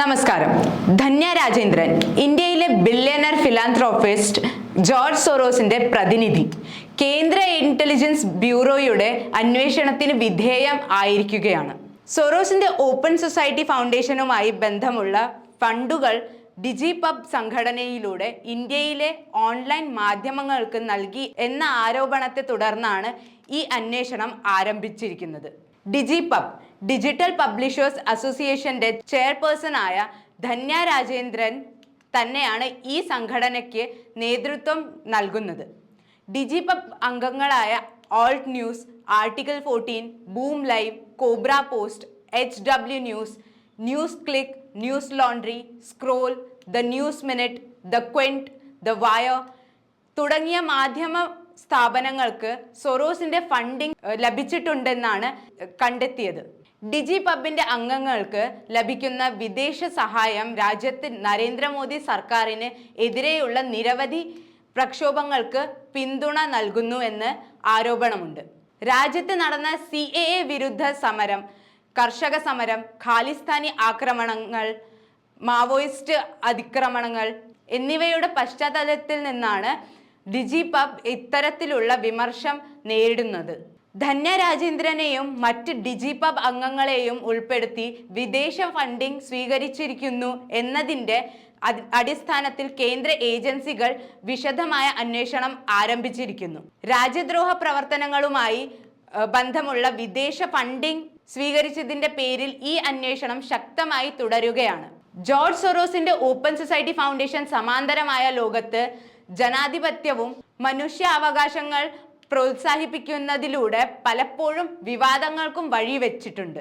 നമസ്കാരം. ധന്യ രാജേന്ദ്രൻ ഇന്ത്യയിലെ billionaire philanthropist George സോറോസിന്റെ പ്രതിനിധി. കേന്ദ്ര ഇന്റലിജൻസ് ബ്യൂറോയുടെ അന്വേഷണത്തിന് വിധേയം ആയിരിക്കുകയാണ്. സൊറോസിന്റെ ഓപ്പൺ സൊസൈറ്റി ഫൗണ്ടേഷനുമായി ബന്ധമുള്ള ഫണ്ടുകൾ ഡിജി പബ് സംഘടനയിലൂടെ ഇന്ത്യയിലെ ഓൺലൈൻ മാധ്യമങ്ങൾക്ക് നൽകി എന്ന ആരോപണത്തെ തുടർന്നാണ് ഈ അന്വേഷണം ആരംഭിച്ചിരിക്കുന്നത്. ഡിജിപബ് ഡിജിറ്റൽ പബ്ലിഷേഴ്സ് അസോസിയേഷന്റെ ചെയർപേഴ്സണായ ധന്യ രാജേന്ദ്രൻ തന്നെയാണ് ഈ സംഘടനയ്ക്ക് നേതൃത്വം നൽകുന്നത്. ഡിജിപബ് അംഗങ്ങളായ Alt News Article Fourteen Boom Live Cobrapost H W News NewsClick Newslaundry Scroll the News Minute the Quint the Wire തുടങ്ങിയ മാധ്യമ സ്ഥാപനങ്ങൾക്ക് സൊറോസിന്റെ ഫണ്ടിംഗ് ലഭിച്ചിട്ടുണ്ടെന്നാണ് കണ്ടെത്തിയത്. ഡിജി പബിന്റെ അംഗങ്ങൾക്ക് ലഭിക്കുന്ന വിദേശ സഹായം രാജ്യത്ത് നരേന്ദ്രമോദി സർക്കാരിന് എതിരെയുള്ള നിരവധി പ്രക്ഷോഭങ്ങൾക്ക് പിന്തുണ നൽകുന്നു എന്ന് ആരോപണമുണ്ട്. രാജ്യത്ത് നടന്ന സി എ എ വിരുദ്ധ സമരം കർഷക സമരം ഖാലിസ്ഥാനി ആക്രമണങ്ങൾ മാവോയിസ്റ്റ് അതിക്രമണങ്ങൾ എന്നിവയുടെ പശ്ചാത്തലത്തിൽ നിന്നാണ് ഡിജി പബ് ഇത്തരത്തിലുള്ള വിമർശം നേരിടുന്നത്. ധന്യ രാജേന്ദ്രനെയും മറ്റ് ഡിജി പബ് അംഗങ്ങളെയും ഉൾപ്പെടുത്തി വിദേശ ഫണ്ടിംഗ് സ്വീകരിച്ചിരിക്കുന്നു എന്നതിന്റെ അടിസ്ഥാനത്തിൽ കേന്ദ്ര ഏജൻസികൾ വിശദമായ അന്വേഷണം ആരംഭിച്ചിരിക്കുന്നു. രാജ്യദ്രോഹ പ്രവർത്തനങ്ങളുമായി ബന്ധമുള്ള വിദേശ ഫണ്ടിംഗ് സ്വീകരിച്ചതിന്റെ പേരിൽ ഈ അന്വേഷണം ശക്തമായി തുടരുകയാണ്. ജോർജ് സൊറോസിന്റെ ഓപ്പൺ സൊസൈറ്റി ഫൗണ്ടേഷൻ സമാന്തരമായ ലോകത്ത് ജനാധിപത്യവും മനുഷ്യാവകാശങ്ങൾ പ്രോത്സാഹിപ്പിക്കുന്നതിലൂടെ പലപ്പോഴും വിവാദങ്ങൾക്കും വഴിവെച്ചിട്ടുണ്ട്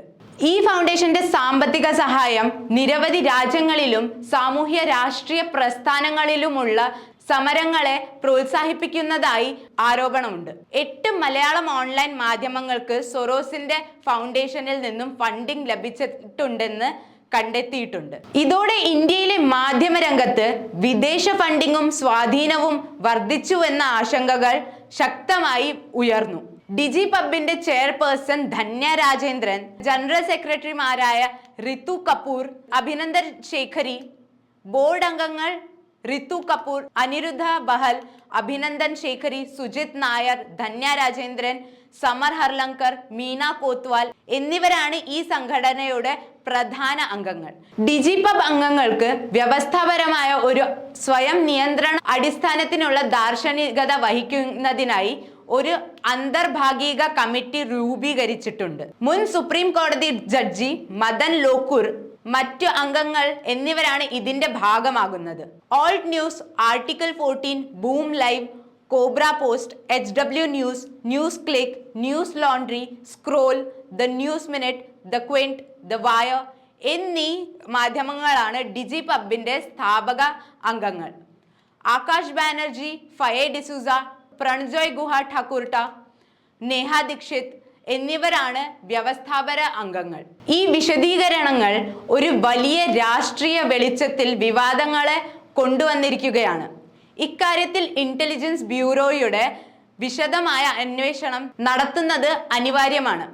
ഈ ഫൗണ്ടേഷന്റെ സാമ്പത്തിക സഹായം നിരവധി രാജ്യങ്ങളിലും സാമൂഹ്യ രാഷ്ട്രീയ പ്രസ്ഥാനങ്ങളിലുമുള്ള സമരങ്ങളെ പ്രോത്സാഹിപ്പിക്കുന്നതായി ആരോപണമുണ്ട്. എട്ട് മലയാളം ഓൺലൈൻ മാധ്യമങ്ങൾക്ക് സൊറോസിന്റെ ഫൗണ്ടേഷനിൽ നിന്നും ഫണ്ടിംഗ് ലഭിച്ചിട്ടുണ്ടെന്ന് കണ്ടെത്തിയിട്ടുണ്ട്. ഇതോടെ ഇന്ത്യയിലെ മാധ്യമരംഗത്ത് വിദേശ ഫണ്ടിങ്ങും സ്വാധീനവും വർദ്ധിച്ചുവെന്ന ആശങ്കകൾ ശക്തമായി ഉയർന്നു. ഡിജി പബ്ബിന്റെ ചെയർപേഴ്സൺ ധന്യ രാജേന്ദ്രൻ ജനറൽ സെക്രട്ടറിമാരായ റിതു കപൂർ അഭിനന്ദൻ ശേഖരി ബോർഡ് അംഗങ്ങൾ റിതു കപൂർ അനിരുദ്ധ ബഹൽ അഭിനന്ദൻ ശേഖരി സുജിത് നായർ ധന്യ രാജേന്ദ്രൻ സമർ ഹർലങ്കർ മീന കോത്വാൽ എന്നിവരാണ് ഈ സംഘടനയുടെ പ്രധാന അംഗങ്ങൾ. ഡിജിപബ് അംഗങ്ങൾക്ക് വ്യവസ്ഥാപരമായ ഒരു സ്വയം നിയന്ത്രണ അടിസ്ഥാനത്തിനുള്ള ദാർശനികത വഹിക്കുന്നതിനായി ഒരു അന്തർഭാഗിക കമ്മിറ്റി രൂപീകരിച്ചിട്ടുണ്ട്. മുൻ സുപ്രീം കോടതി ജഡ്ജി മദൻ ലോക്കൂർ മറ്റു അംഗങ്ങൾ എന്നിവരാണ് ഇതിന്റെ ഭാഗമാകുന്നത്. Alt News Article Fourteen Boom Live Cobrapost H W News NewsClick Newslaundry Scroll the News Minute the Quint the Wire എന്നീ മാധ്യമങ്ങളാണ് ഡിജി പബിന്റെ സ്ഥാപക അംഗങ്ങൾ. ആകാശ് ബാനർജി ഫയെ ഡിസൂസ പ്രണജോയ് ഗുഹ ഠാക്കൂർട്ട നേഹ ദീക്ഷിത് എന്നിവരാണ് വ്യവസ്ഥാപര അംഗങ്ങൾ. ഈ വിശദീകരണങ്ങൾ ഒരു വലിയ രാഷ്ട്രീയ വെളിച്ചത്തിൽ വിവാദങ്ങളെ കൊണ്ടുവന്നിരിക്കുകയാണ്. ഇക്കാര്യത്തിൽ ഇന്റലിജൻസ് ബ്യൂറോയുടെ വിശദമായ അന്വേഷണം നടത്തുന്നത് അനിവാര്യമാണ്.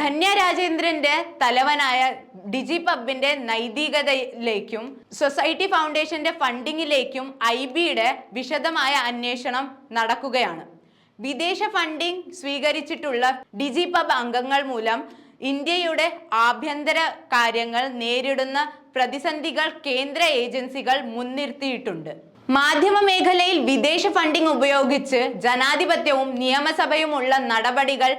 ധന്യ രാജേന്ദ്രന്റെ തലവനായ ഡിജി പബിന്റെ നൈതികതയിലേക്കും സൊസൈറ്റി ഫൗണ്ടേഷന്റെ ഫണ്ടിങ്ങിലേക്കും ഐ ബിയുടെ വിശദമായ അന്വേഷണം നടക്കുകയാണ്. വിദേശ ഫണ്ടിംഗ് സ്വീകരിച്ചിട്ടുള്ള ഡിജി പബ് അംഗങ്ങൾ മൂലം ഇന്ത്യയുടെ ആഭ്യന്തര കാര്യങ്ങൾ നേരിടുന്ന പ്രതിസന്ധികൾ കേന്ദ്ര ഏജൻസികൾ മുൻനിർത്തിയിട്ടുണ്ട്. മാധ്യമ മേഖലയിൽ വിദേശ ഫണ്ടിംഗ് ഉപയോഗിച്ച് ജനാധിപത്യവും നിയമസഭയുമുള്ള നടപടികൾ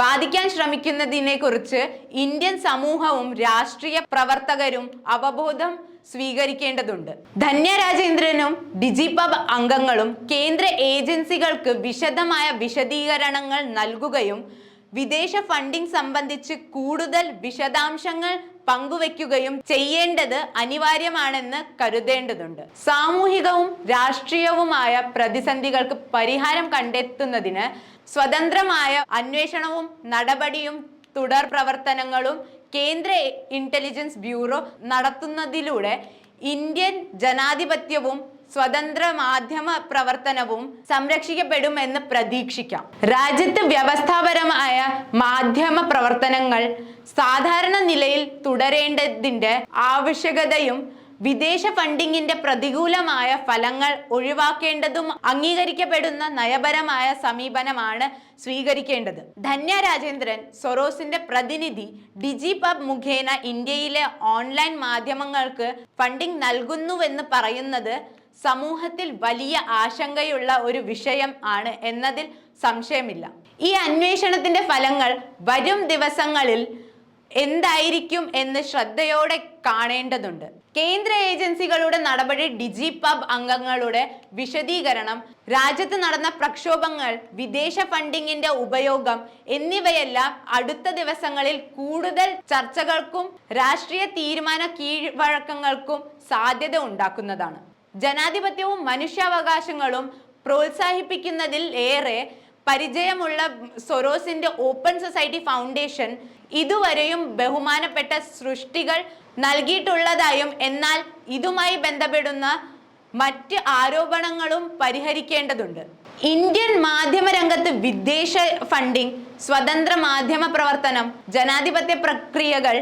ബാധിക്കാൻ ശ്രമിക്കുന്നതിനെ കുറിച്ച് ഇന്ത്യൻ സമൂഹവും രാഷ്ട്രീയ പ്രവർത്തകരും അവബോധം സ്വീകരിക്കേണ്ടതുണ്ട്. ധന്യ രാജേന്ദ്രനും ഡിജിപബ് അംഗങ്ങളും കേന്ദ്ര ഏജൻസികൾക്ക് വിശദമായ വിശദീകരണങ്ങൾ നൽകുകയും വിദേശ ഫണ്ടിംഗ് സംബന്ധിച്ച് കൂടുതൽ വിശദാംശങ്ങൾ പങ്കുവെക്കുകയും ചെയ്യേണ്ടത് അനിവാര്യമാണെന്ന് കരുതേണ്ടതുണ്ട്. സാമൂഹികവും രാഷ്ട്രീയവുമായ പ്രതിസന്ധികൾക്ക് പരിഹാരം കണ്ടെത്തുന്നതിന് സ്വതന്ത്രമായ അന്വേഷണവും നടപടിയും തുടർ പ്രവർത്തനങ്ങളും കേന്ദ്ര ഇന്റലിജൻസ് ബ്യൂറോ നടത്തുന്നതിലൂടെ ഇന്ത്യൻ ജനാധിപത്യവും സ്വതന്ത്ര മാധ്യമ പ്രവർത്തനവും സംരക്ഷിക്കപ്പെടുമെന്ന് പ്രതീക്ഷിക്കാം. രാജ്യത്ത് വ്യവസ്ഥാപരമായ മാധ്യമ പ്രവർത്തനങ്ങൾ സാധാരണ നിലയിൽ തുടരേണ്ടതിന്റെ ആവശ്യകതയും വിദേശ ഫണ്ടിങ്ങിന്റെ പ്രതികൂലമായ ഫലങ്ങൾ ഒഴിവാക്കേണ്ടതും അംഗീകരിക്കപ്പെടുന്ന നയപരമായ സമീപനമാണ് സ്വീകരിക്കേണ്ടത്. ധന്യ രാജേന്ദ്രൻ സൊറോസിന്റെ പ്രതിനിധി ഡിജി പബ് മുഖേന ഇന്ത്യയിലെ ഓൺലൈൻ മാധ്യമങ്ങൾക്ക് ഫണ്ടിംഗ് നൽകുന്നുവെന്ന് പറയുന്നത് സമൂഹത്തിൽ വലിയ ആശങ്കയുള്ള ഒരു വിഷയം ആണ് എന്നതിൽ സംശയമില്ല. ഈ അന്വേഷണത്തിന്റെ ഫലങ്ങൾ വരും ദിവസങ്ങളിൽ എന്തായിരിക്കും എന്ന് ശ്രദ്ധയോടെ കാണേണ്ടതുണ്ട്. കേന്ദ്ര ഏജൻസികളുടെ നടപടി ഡിജി പബ് അംഗങ്ങളുടെ വിശദീകരണം രാജ്യത്ത് നടന്ന പ്രക്ഷോഭങ്ങൾ വിദേശ ഫണ്ടിങ്ങിന്റെ ഉപയോഗം എന്നിവയെല്ലാം അടുത്ത ദിവസങ്ങളിൽ കൂടുതൽ ചർച്ചകൾക്കും രാഷ്ട്രീയ തീരുമാന കീഴ്വഴക്കങ്ങൾക്കും സാധ്യത ഉണ്ടാക്കുന്നതാണ്. ജനാധിപത്യവും മനുഷ്യാവകാശങ്ങളും പ്രോത്സാഹിപ്പിക്കുന്നതിൽ ഏറെ പരിചയമുള്ള സൊറോസിന്റെ ഓപ്പൺ സൊസൈറ്റി ഫൗണ്ടേഷൻ ഇതുവരെയും ബഹുമാനപ്പെട്ട സൃഷ്ടികൾ നൽകിയിട്ടുള്ളതായും എന്നാൽ ഇതുമായി ബന്ധപ്പെടുന്ന മറ്റ് ആരോപണങ്ങളും പരിഹരിക്കേണ്ടതുണ്ട്. ഇന്ത്യൻ മാധ്യമ രംഗത്ത് വിദേശ ഫണ്ടിംഗ് സ്വതന്ത്ര മാധ്യമ പ്രവർത്തനം ജനാധിപത്യ പ്രക്രിയകൾ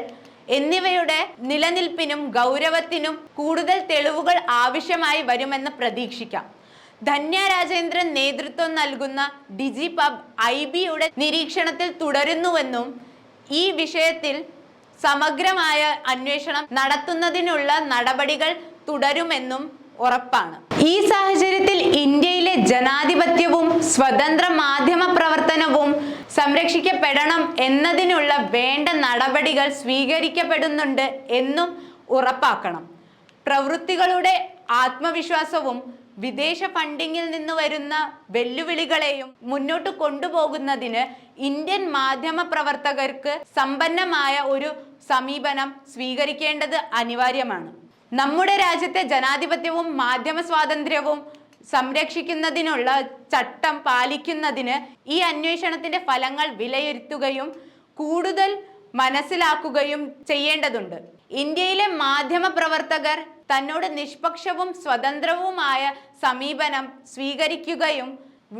എന്നിവയുടെ നിലനിൽപ്പിനും ഗൗരവത്തിനും കൂടുതൽ തെളിവുകൾ ആവശ്യമായി വരുമെന്ന് പ്രതീക്ഷിക്കാം. ധന്യ രാജേന്ദ്രൻ നേതൃത്വം നൽകുന്ന ഡിജി പബ് ഐ ബിയുടെ നിരീക്ഷണത്തിൽ തുടരുന്നുവെന്നും ഈ വിഷയത്തിൽ സമഗ്രമായ അന്വേഷണം നടത്തുന്നതിനുള്ള നടപടികൾ തുടരുമെന്നും ഉറപ്പാണ്. ഈ സാഹചര്യത്തിൽ ഇന്ത്യയിലെ ജനാധിപത്യവും സ്വതന്ത്ര മാധ്യമ പ്രവർത്തനവും സംരക്ഷിക്കപ്പെടണം എന്നതിനുള്ള വേണ്ട നടപടികൾ സ്വീകരിക്കപ്പെടുന്നുണ്ട് എന്നും ഉറപ്പാക്കണം. പ്രവൃത്തികളുടെ ആത്മവിശ്വാസവും വിദേശ ഫണ്ടിങ്ങിൽ നിന്ന് വരുന്ന വെല്ലുവിളികളെയും മുന്നോട്ട് കൊണ്ടുപോകുന്നതിന് ഇന്ത്യൻ മാധ്യമ പ്രവർത്തകർക്ക് സമ്പന്നമായ ഒരു സമീപനം സ്വീകരിക്കേണ്ടത് അനിവാര്യമാണ്. നമ്മുടെ രാജ്യത്തെ ജനാധിപത്യവും മാധ്യമ സ്വാതന്ത്ര്യവും സംരക്ഷിക്കുന്നതിനുള്ള ചട്ടം പാലിക്കുന്നതിന് ഈ അന്വേഷണത്തിന്റെ ഫലങ്ങൾ വിലയിരുത്തുകയും കൂടുതൽ മനസ്സിലാക്കുകയും ചെയ്യേണ്ടതുണ്ട്. ഇന്ത്യയിലെ മാധ്യമ പ്രവർത്തകർ തന്നോട് നിഷ്പക്ഷവും സ്വതന്ത്രവുമായ സമീപനം സ്വീകരിക്കുകയും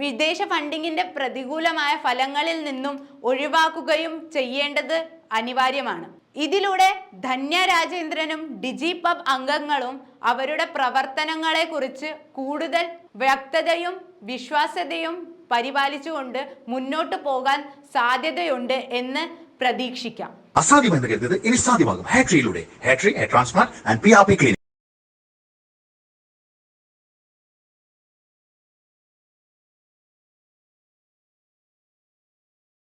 വിദേശ ഫണ്ടിങ്ങിന്റെ പ്രതികൂലമായ ഫലങ്ങളിൽ നിന്നും ഒഴിവാക്കുകയും ചെയ്യേണ്ടത് അനിവാര്യമാണ്. ഇതിലൂടെ ധന്യ രാജേന്ദ്രനും ഡിജി പബ് അംഗങ്ങളും അവരുടെ പ്രവർത്തനങ്ങളെ കുറിച്ച് കൂടുതൽ വ്യക്തതയും വിശ്വാസ്യതയും പരിപാലിച്ചുകൊണ്ട് മുന്നോട്ട് പോകാൻ സാധ്യതയുണ്ട് എന്ന് പ്രതീക്ഷിക്കാം. അസാധ്യമെന്ന് കരുതത് ഇനി സാധ്യമാകും. ഹാട്രിയിലൂടെ ഹാട്രി hair transplant and P R P clinic